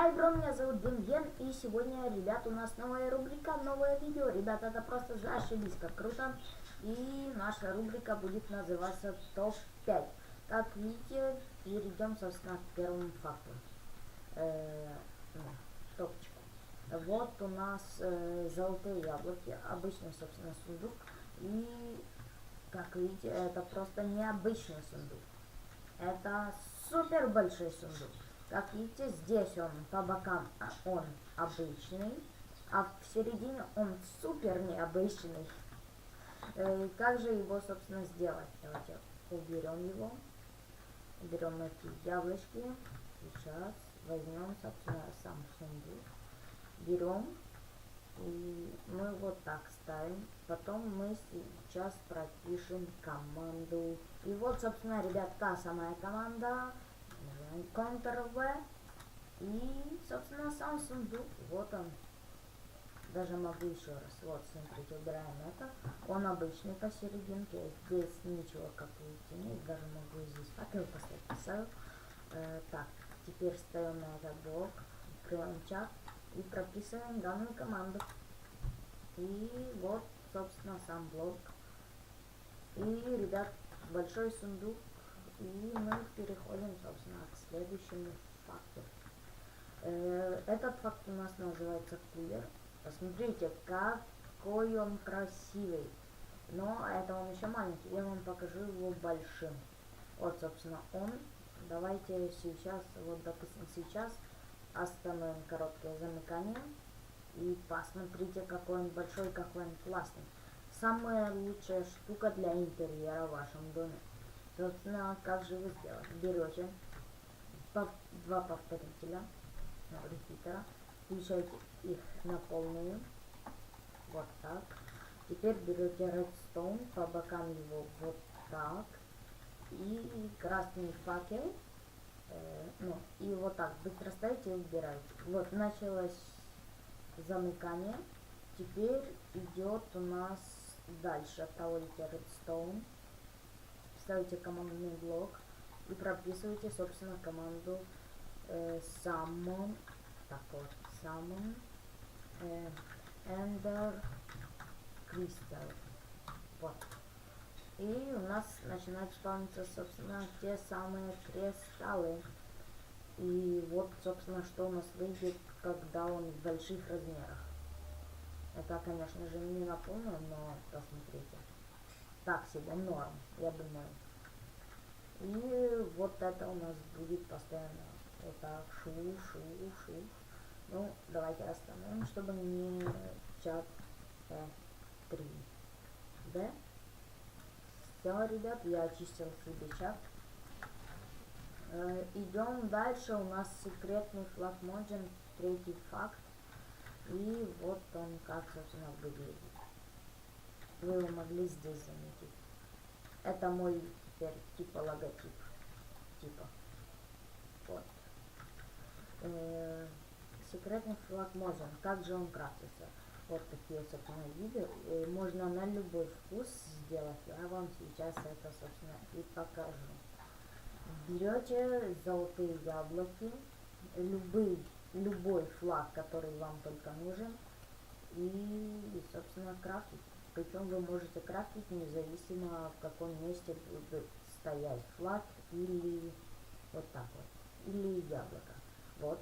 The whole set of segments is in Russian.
Хай, бро, меня зовут Демьен, и сегодня, ребят, у нас новая рубрика, новое видео. Ребята, это просто зашибись, как круто. И наша рубрика будет называться ТОП-5. Как видите, перейдем, собственно, к первому факту. Э, ну, топчику. Вот у нас э, золотые яблоки, обычный, собственно, сундук. И, как видите, это просто необычный сундук. Это супер большой сундук. Как видите, здесь он по бокам а, он обычный, а в середине он супер необычный. Э, как же его, собственно, сделать? Давайте уберем его. Берем эти яблочки. Сейчас возьмем, собственно, сам сундук. Берем. И мы вот так ставим. Потом мы сейчас пропишем команду. И вот, собственно, ребят, та самая команда. Ctrl-V. И, собственно, сам сундук. Вот он. Даже могу еще раз. Вот, смотрите, убираем это. Он обычный посерединке. Здесь ничего, как видите, нет. Даже могу здесь факел поставить. Поставил. Э, так, теперь встаем на этот блок. Открываем чат. И прописываем данную команду. И вот, собственно, сам блок. И, ребят, большой сундук и мы переходим, собственно, к следующему факту. Э, этот факт у нас называется кулер. Посмотрите, какой он красивый. Но это он еще маленький. Я вам покажу его большим. Вот, собственно, он. Давайте сейчас, вот, допустим, сейчас остановим короткое замыкание. И посмотрите, какой он большой, какой он классный. Самая лучшая штука для интерьера в вашем доме. Собственно, как же вы сделали? Берете два повторителя на репитера, включаете их на полную, вот так. Теперь берете redstone, по бокам его вот так, и красный факел, э, ну, и вот так быстро ставите и убираете. Вот, началось замыкание. Теперь идет у нас дальше, проводите redstone ставите командный блок и прописываете, собственно, команду э, summon, так вот, summon э, ender crystal. Вот. И у нас начинают спавниться, собственно, те самые кристаллы. И вот, собственно, что у нас выйдет, когда он в больших размерах. Это, конечно же, не на полную, но посмотрите так себе норм, я думаю. И вот это у нас будет постоянно вот так шу, шу, шу. Ну, давайте остановим, чтобы не чат э, 3. Да? Все, ребят, я очистил себе чат. Э, идем дальше. У нас секретный флаг Моджин, третий факт. И вот он как, собственно, выглядит вы могли здесь заметить. Это мой теперь типа логотип. Типа. Вот. Э -э секретный флаг можно. Как же он крафтится? Вот такие, собственно, виды. Э можно на любой вкус сделать. Я вам сейчас это, собственно, и покажу. Берете золотые яблоки, любый, любой флаг, который вам только нужен, и, собственно, крафтить. Причем вы можете крафтить независимо в каком месте будет стоять флаг или вот так вот. Или яблоко. Вот.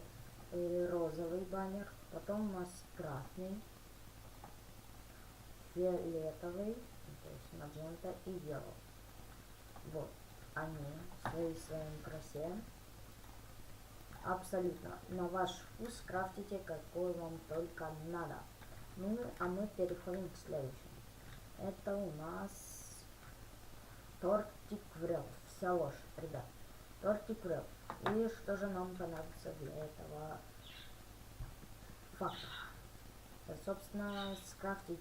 И розовый баннер. Потом у нас красный, фиолетовый, то есть маджента и yellow. Вот. Они своей своей красе. Абсолютно. На ваш вкус крафтите какой вам только надо. Ну, а мы переходим к следующему. Это у нас тортик врел. Вся ложь, ребят. Тортик врел. И что же нам понадобится для этого факта? Собственно, скрафтить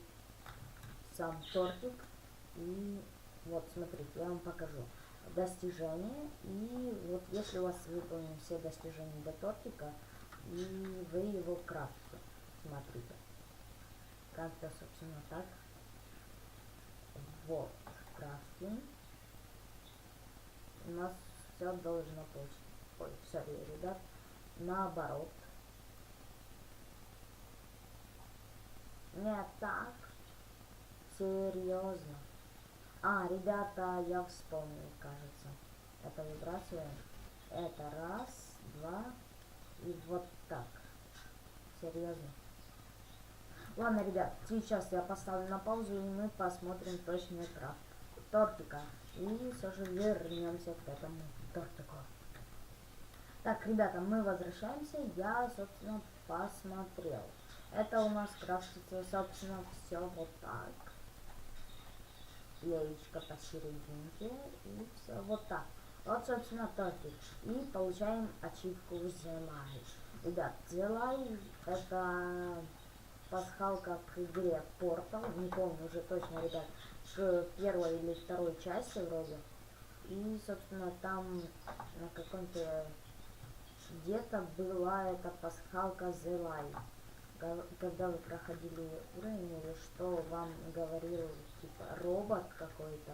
сам тортик. И вот, смотрите, я вам покажу. Достижения. И вот если у вас выполнены все достижения до тортика, и вы его крафтите. Смотрите. Как-то, собственно, так вот крафтим. У нас все должно получиться. Ой, сори, ребят. Наоборот. Не так. Серьезно. А, ребята, я вспомнил, кажется. Это выбрасываем. Это раз, два. И вот так. Серьезно. Ладно, ребят, сейчас я поставлю на паузу и мы посмотрим точный крафт тортика. И все же вернемся к этому тортику. Так, ребята, мы возвращаемся. Я, собственно, посмотрел. Это у нас крафтится, собственно, все вот так. Яичко посерединке и все вот так. Вот, собственно, тортик. И получаем ачивку Зелай. Ребят, Зелай это пасхалка к игре Портал. Не помню уже точно, ребят, к первой или второй части вроде. И, собственно, там на каком-то где-то была эта пасхалка Зелай. Когда вы проходили уровень или что вам говорил типа робот какой-то.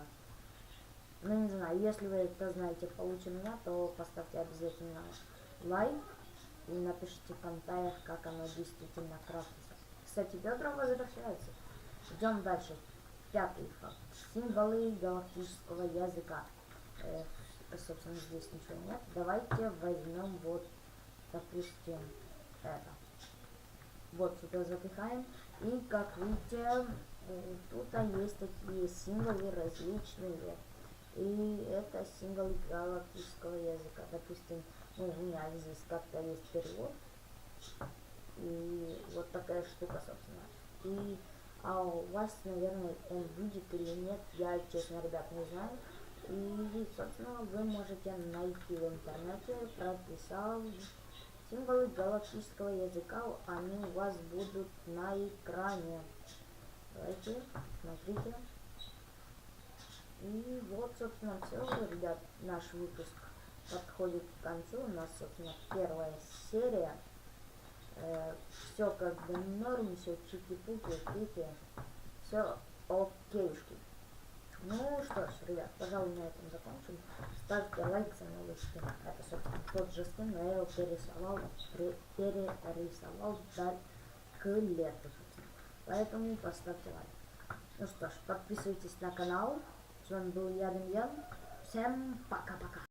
Ну не знаю, если вы это знаете получше меня, то поставьте обязательно лайк и напишите в комментариях, как оно действительно крафтится. Кстати, Бедра возвращается. Идем дальше. Пятый факт. Символы галактического языка. Э, собственно, здесь ничего нет. Давайте возьмем вот, допустим, это. Вот сюда запихаем. И, как видите, э, тут есть такие символы различные. И это символы галактического языка. Допустим, ну, у меня здесь как-то есть перевод. И вот такая штука, собственно. И а у вас, наверное, он будет или нет, я, честно, ребят, не знаю. И, собственно, вы можете найти в интернете, прописал символы галактического языка, они у вас будут на экране. Давайте, смотрите. И вот, собственно, все, ребят, наш выпуск подходит к концу. У нас, собственно, первая серия все как бы норм, все чики-пуки, пики, все окейшки. Ну что ж, ребят, пожалуй, на этом закончим. Ставьте лайк за новый скин. Это, собственно, тот же скин, но я его перерисовал, перерисовал даль к лету, собственно. Поэтому поставьте лайк. Ну что ж, подписывайтесь на канал. С вами был я, Демьян. Всем пока-пока.